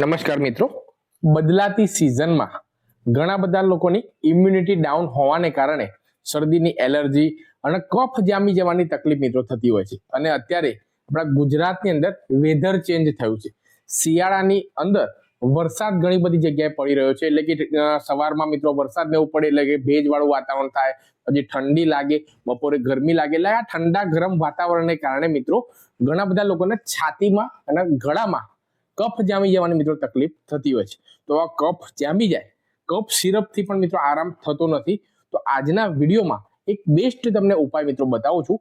નમસ્કાર મિત્રો. બદલાતી સિઝનમાં ઘણા બધા લોકોની ઇમ્યુનિટી ડાઉન હોવાને કારણે શરદીની એલર્જી અને કફ જામી જવાની તકલીફ મિત્રો થતી હોય છે. અને અત્યારે આપણા ગુજરાતની અંદર વેધર ચેન્જ થયું છે. શિયાળાની અંદર વરસાદ ઘણી બધી જગ્યાએ પડી રહ્યો છે. એટલે કે સવારમાં મિત્રો વરસાદ ને એવું પડે એટલે કે ભેજવાળું વાતાવરણ થાય, પછી ઠંડી લાગે, બપોરે ગરમી લાગે. એટલે આ ઠંડા ગરમ વાતાવરણને કારણે મિત્રો ઘણા બધા લોકોને છાતીમાં અને ગળામાં કફ જામી જવાની મિત્રો તકલીફ થતી હોય છે. તો આ કફ જામી જાય. કફ સિરપથી પણ મિત્રો આરામ થતો નથી. તો આજના વિડીયોમાં એક બેસ્ટ તમને ઉપાય મિત્રો બતાવું છું.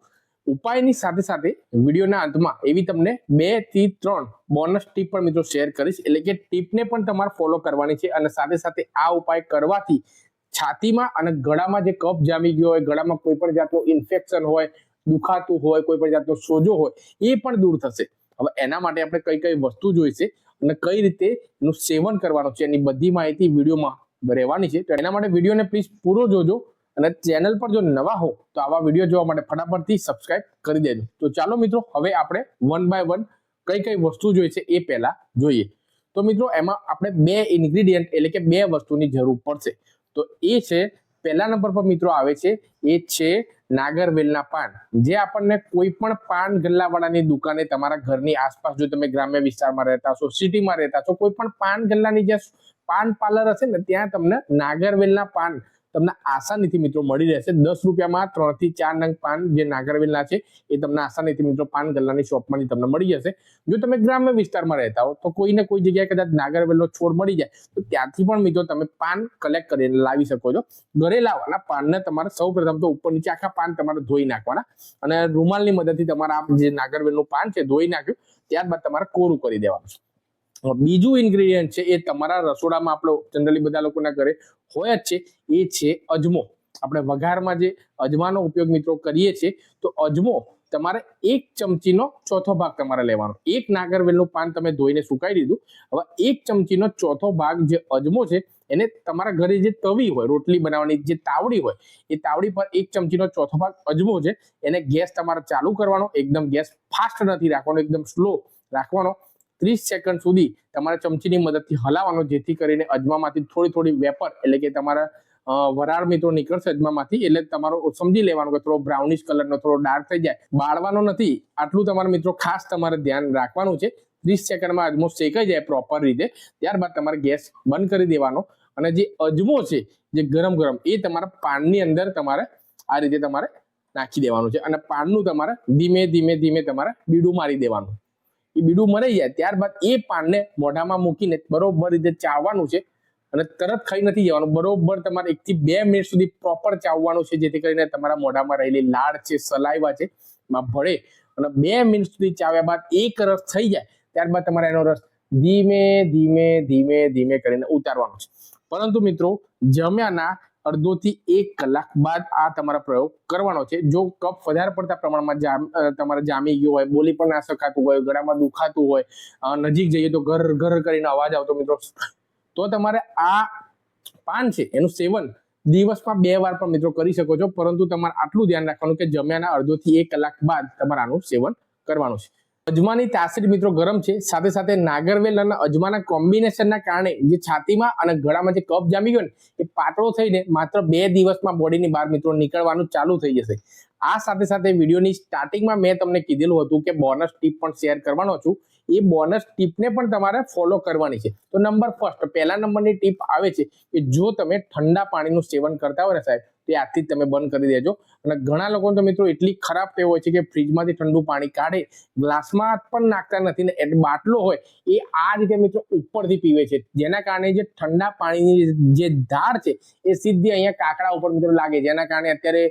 ઉપાયની સાથે સાથે વિડીયોના અંતમાં એવી તમને બેથી ત્રણ બોનસ ટીપ પણ મિત્રો શેર કરીશ. એટલે કે ટીપને પણ તમારે ફોલો કરવાની છે અને સાથે સાથે આ ઉપાય કરવાથી છાતીમાં અને ગળામાં જે કફ જામી ગયો હોય, ગળામાં કોઈ પણ જાતનું ઇન્ફેક્શન હોય, દુખાતું હોય, કોઈ પણ જાતનો સોજો હોય, એ પણ દૂર થશે. હવે એના માટે આપણે કઈ કઈ વસ્તુ જોઈશે અને કઈ રીતે એનું સેવન કરવાનું છે એની બધી માહિતી વિડીયોમાં રહેવાની છે. તો એના માટે વિડીયોને પ્લીઝ પૂરો જોજો અને ચેનલ પર જો નવા હો તો આવા વીડિયો જોવા માટે ફટાફટથી સબસ્ક્રાઇબ કરી દેજો. તો ચાલો મિત્રો, હવે આપણે વન બાય વન કઈ કઈ વસ્તુ જોઈએ છે એ પહેલા જોઈએ. તો મિત્રો, એમાં આપણે બે ઇન્ગ્રીડિયન્ટ એટલે કે બે વસ્તુની જરૂર પડશે. તો એ છે, પહેલા નંબર પર મિત્રો આવે છે, એ છે નાગરવેલના પાન. જે આપણને કોઈ પણ પાન ગલ્લાવાળાની દુકાને તમારા ઘરની આસપાસ જો તમે ગ્રામ્ય વિસ્તારમાં રહેતા છો સિટીમાં રહેતા છો કોઈ પણ પાન ગલ્લાની જે પાન પાર્લર હશે ને, ત્યાં તમને નાગરવેલના પાન તમને આસાનીથી મિત્રો મળી રહેશે. દસ રૂપિયામાં ત્રણથી ચાર નંગ પાન જે નાગરવેલના છે, એ તમને આસાનીથી મિત્રો પાન ગલ્લાની શોપમાંથી તમને મળી જશે. જો તમે ગ્રામ્ય વિસ્તારમાં રહેતા હો, તો કોઈને કોઈ જગ્યાએ કદાચ નાગરવેલનો છોડ મળી જાય, તો ત્યાંથી પણ મિત્રો તમે પાન કલેક્ટ કરીને લાવી શકો છો. ઘરે લાવવાના પાનને તમારે સૌ તો ઉપર નીચે આખા પાન તમારે ધોઈ નાખવાના અને રૂમાલની મદદથી તમારા જે નાગરવેલનું પાન છે, ધોઈ નાખ્યું, ત્યારબાદ તમારે કોરું કરી દેવાનું. છે બીજું ઇન્ગ્રેડિયન્ટ છે એ તમારા રસોડામાં આપણો જનરલી બધા લોકોના ઘરે હોય જ છે, એ છે અજમો. આપણે વઘારમાં જે અજમાનો ઉપયોગ મિત્રો કરીએ છીએ, તો અજમો તમારે એક ચમચીનો ચોથો ભાગ તમારે લેવાનો. એક નાગરવેલનું પાન તમે ધોઈને સુકાઈ દીધું, હવે એક ચમચીનો ચોથો ભાગ જે અજમો છે, એને તમારા ઘરે જે તવી હોય, રોટલી બનાવવાની જે તાવડી હોય, એ તાવડી પર એક ચમચીનો ચોથો ભાગ અજમો છે, એને ગેસ તમારે ચાલુ કરવાનો, એકદમ ગેસ ફાસ્ટ નથી રાખવાનો, એકદમ સ્લો રાખવાનો ત્રીસ સેકન્ડ સુધી તમારે ચમચીની મદદથી હલાવવાનો, જેથી કરીને અજમામાંથી થોડી થોડી વેપર એટલે કે તમારા વરાળ મિત્રો નીકળશે અજમામાંથી એટલે તમારો સમજી લેવાનું કે થોડો બ્રાઉનિશ કલરનો થોડો ડાર્ક થઈ જાય. બાળવાનો નથી, આટલું તમારા મિત્રો ખાસ તમારે ધ્યાન રાખવાનું છે. ત્રીસ સેકન્ડમાં અજમો શેકાઈ જાય પ્રોપર રીતે, ત્યારબાદ તમારે ગેસ બંધ કરી દેવાનો અને જે અજમો છે, જે ગરમ ગરમ, એ તમારા પાનની અંદર તમારે આ રીતે તમારે નાખી દેવાનું છે અને પાનનું તમારે ધીમે ધીમે ધીમે તમારે બીડું મારી દેવાનું. એ બીડું મરી જાય. ત્યારબાદ એ પાનને મોઢામાં મૂકીને બરોબર રીતે ચાવવાનું છે અને તરત ખાઈ નથી જવાનું. બરોબર તમારે એક થી બે મિનિટ સુધી પ્રોપર ચાવવાનું છે, જેથી કરીને તમારા મોઢામાં રહેલી લાળ છે, સલાઈવા છે, એમાં ભળે અને બે મિનિટ સુધી ચાવ્યા બાદ એક રસ થઈ જાય, ત્યારબાદ તમારે એનો રસ ધીમે ધીમે ધીમે ધીમે કરીને ઉતારવાનો છે. પરંતુ મિત્રો, જમ્યાના અડધો થી એક કલાક બાદ આ તમારા પ્રયોગ કરવાનો છે. જો કફ વધારે પડતા પ્રમાણમાં જામ તમારે જામી ગયો હોય, બોલી પણ ના શકાતું હોય, ગળામાં દુખાતું હોય નજીક જઈએ તો ઘર ઘર કરીને અવાજ આવતો મિત્રો. તો તમારે આ પાન છે, એનું સેવન દિવસમાં બે વાર પણ મિત્રો કરી શકો છો. પરંતુ તમારે આટલું ધ્યાન રાખવાનું કે જમ્યાના અડધો થી એક કલાક બાદ તમારે આનું સેવન કરવાનું છે. અજમાની તાસીર મિત્રો ગરમ છે. સાથે સાથે નાગરવેલ અને અજમાના કોમ્બિનેશનના કારણે જે છાતીમાં અને ગળામાં જે કફ જામી ગયો ને, એ પાતળો થઈને માત્ર બે દિવસમાં બોડીની બહાર મિત્રો નીકળવાનું ચાલુ થઈ જશે. આ સાથે સાથે વિડીયોની સ્ટાર્ટિંગમાં મેં તમને કીધેલું હતું કે બોનસ ટીપ પણ શેર કરવાનો છું. એ બોનસ ટીપને પણ તમારે ફોલો કરવાની છે. તો નંબર ફર્સ્ટ પહેલા નંબરની ટીપ આવે છે કે જો તમે ઠંડા પાણીનું સેવન કરતા હોય ને સાહેબ તે આજથી જ તમે બંધ કરી દેજો. અને ઘણા લોકો તો મિત્રો એટલી ખરાબ ટેવ હોય છે કે ફ્રીજમાંથી ઠંડુ પાણી કાઢે, ગ્લાસમાં પણ નાખતા નથી ને બાટલો હોય, એ આ રીતે મિત્રો ઉપરથી પીવે છે. જેના કારણે જે ઠંડા પાણીની જે ધાર છે, એ સીધી અહીંયા કાકડા ઉપર મિત્રો લાગે. જેના કારણે અત્યારે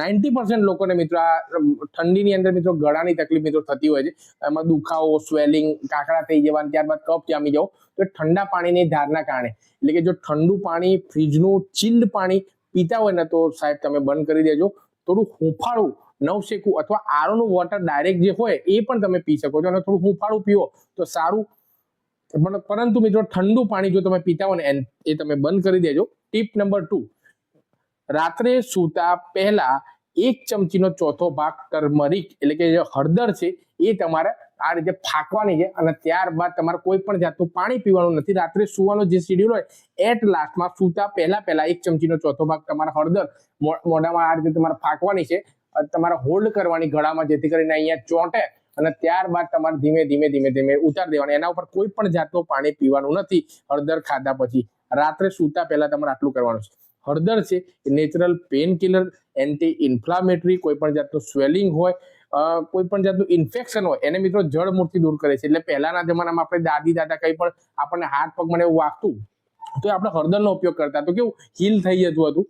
નાઇન્ટી પર્સન્ટ લોકોને મિત્રો આ ઠંડીની અંદર મિત્રો ગળાની તકલીફ મિત્રો થતી હોય છે. એમાં દુખાવો સ્વેલિંગ કાકડા થઈ જવાની, ત્યારબાદ કફ જામી જવો. તો ઠંડા પાણીની ધારના કારણે. એટલે કે જો ઠંડુ પાણી, ફ્રીજનું ચિલ્ડ પાણી પીતા હોય ને તો સાહેબ તમે બંધ કરી દેજો. થોડું હુંફાળું નવશેકું અથવા આરોનું વોટર ડાયરેક્ટ જે હોય એ પણ તમે પી શકો છો અને થોડું હુંફાળું પીવો તો સારું. પણ પરંતુ મિત્રો ઠંડુ પાણી જો તમે પીતા હોય ને એ તમે બંધ કરી દેજો. ટીપ નંબર ટુ રાત્રે સૂતા પહેલા એક ચમચીનો ચોથો ભાગ ટર્મરિક એટલે કે જે હળદર છે એ તમારે આ રીતે ફાંકવાની છે અને ત્યારબાદ તમારે કોઈ પણ જાતનું પાણી પીવાનું નથી. રાત્રે સુવાનો જે શેડ્યુલ હોય એટ લાસ્ટમાં સૂતા પહેલા પહેલા એક ચમચીનો ચોથો ભાગ તમારા હળદર મોઢામાં આ રીતે તમારે ફાંકવાની છે. તમારે હોલ્ડ કરવાની ગળામાં જેથી કરીને અહીંયા ચોંટે અને ત્યારબાદ તમારે ધીમે ધીમે ધીમે ધીમે ઉતાર દેવાની. એના ઉપર કોઈ પણ જાતનું પાણી પીવાનું નથી. હળદર ખાધા પછી રાત્રે સૂતા પહેલા તમારે આટલું કરવાનું છે. હળદર છે natural pain killer anti inflammatory કોઈ પણ જાતનું સ્વેલિંગ હોય કોઈ પણ જાતનું ઇન્ફેક્શન હોય, એને મિત્રો જળ મૂર્તિ દૂર કરે છે. એટલે પહેલાના જમાનામાં આપણે દાદી, દાદા કંઈ પણ આપણને હાથ, પગ, મને એવું વાગતું, તો આપણે હળદરનો ઉપયોગ કરતા. તો કેવું હીલ થઈ જતું હતું.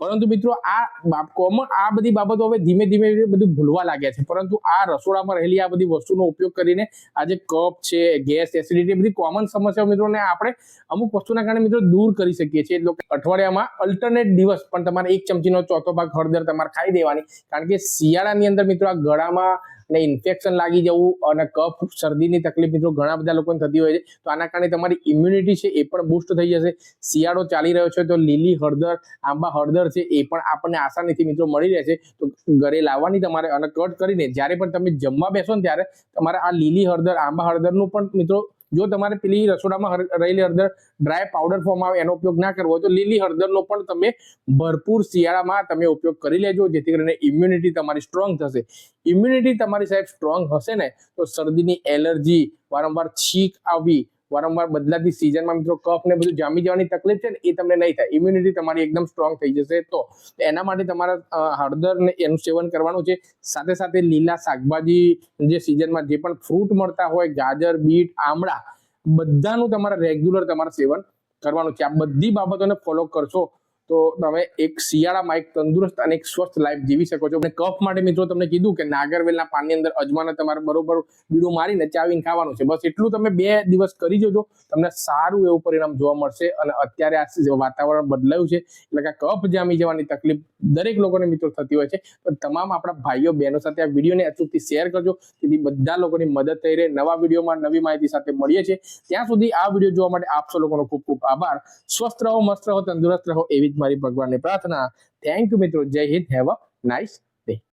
પરંતુ મિત્રો આ કોમન આ બધી બાબતો હવે ધીમે ધીમે બધું ભૂલવા લાગ્યા છે. પરંતુ આ રસોડામાં રહેલી આ બધી વસ્તુનો ઉપયોગ કરીને આજે કફ છે, ગેસ, એસિડિટી બધી કોમન સમસ્યાઓ મિત્રોને આપણે અમુક વસ્તુના કારણે મિત્રો દૂર કરી શકીએ છીએ. એટલે અઠવાડિયામાં અલ્ટરનેટ દિવસ પણ તમારે એક ચમચીનો ચોથો ભાગ હળદર તમારે ખાઈ દેવાની. કારણ કે શિયાળાની અંદર મિત્રો આ ગળામાં ને ઇન્ફેક્શન લાગી જવું અને કફ, શરદીની તકલીફ મિત્રો, ઘણા બધા લોકોને થતી હોય છે. તો આના કારણે તમારી ઇમ્યુનિટી છે એ પણ બુસ્ટ થઈ જશે. શિયાળો ચાલી રહ્યો છે તો લીલી હળદર, આંબા હળદર છે એ પણ આપણને આસાનીથી મિત્રો મળી રહેશે. તો ઘરે લાવવાની તમારે અને કટ કરીને જ્યારે પણ તમે જમવા બેસો ને ત્યારે તમારે આ લીલી હળદર, આંબા હળદરનું પણ મિત્રો જો તમારે પેલી રસોડામાં રહેલી હળદર ડ્રાય પાવડર ફોર્મ આવે, એનો ઉપયોગ ના કરવો તો લીલી હળદરનો પણ તમે ભરપૂર શિયાળામાં તમે ઉપયોગ કરી લેજો, જેથી કરીને ઇમ્યુનિટી તમારી સ્ટ્રોંગ થશે. ઇમ્યુનિટી તમારી સાહેબ સ્ટ્રોંગ હશે ને, તો શરદીની એલર્જી વારંવાર છીક આવવી વારંવાર બદલાતી સિઝનમાં મિત્રો કફ ને બધું જામી જવાની તકલીફ છે ને એ તમને નહીં થાય. ઇમ્યુનિટી તમારી એકદમ સ્ટ્રોંગ થઈ જશે તો. એના માટે તમારે હળદર ને એનું સેવન કરવાનું છે. સાથે સાથે લીલા શાકભાજી જે સિઝનમાં જે પણ ફ્રૂટ મળતા હોય, ગાજર, બીટ, આમળા, બધાનું તમારે રેગ્યુલર તમારે સેવન કરવાનું છે. આ બધી બાબતોને ફોલો કરશો તો તમે એક શિયાળામાં એક તંદુરસ્ત અને એક સ્વસ્થ લાઈફ જીવી શકો છો. અને કફ માટે મિત્રો તમને કીધું કે નાગરવેલના પાનની અંદર અજમાને તમારે બરોબર બીડું મારીને ચાવીને ખાવાનું છે. બસ એટલું તમે બે દિવસ કરી જોજો, તમને સારું એવું પરિણામ જોવા મળશે. અને અત્યારે આ વાતાવરણ બદલાયું છે. એટલે કે કફ જામી જવાની તકલીફ દરેક લોકોને મિત્રો થતી હોય છે. તો તમામ આપણા ભાઈઓ, બહેનો સાથે આ વિડીયોને અચૂકથી શેર કરજો. જેથી બધા લોકોની મદદ થઈ રહે. નવા વિડીયોમાં નવી માહિતી સાથે મળીએ છીએ. ત્યાં સુધી આ વીડિયો જોવા માટે આપસો લોકોનો ખૂબ ખૂબ આભાર. સ્વસ્થ રહો, મસ્ત રહો, તંદુરસ્ત રહો એવી જ મારી ભગવાનની પ્રાર્થના. થેન્ક યુ મિત્રો. જય હિન્દ. Have a nice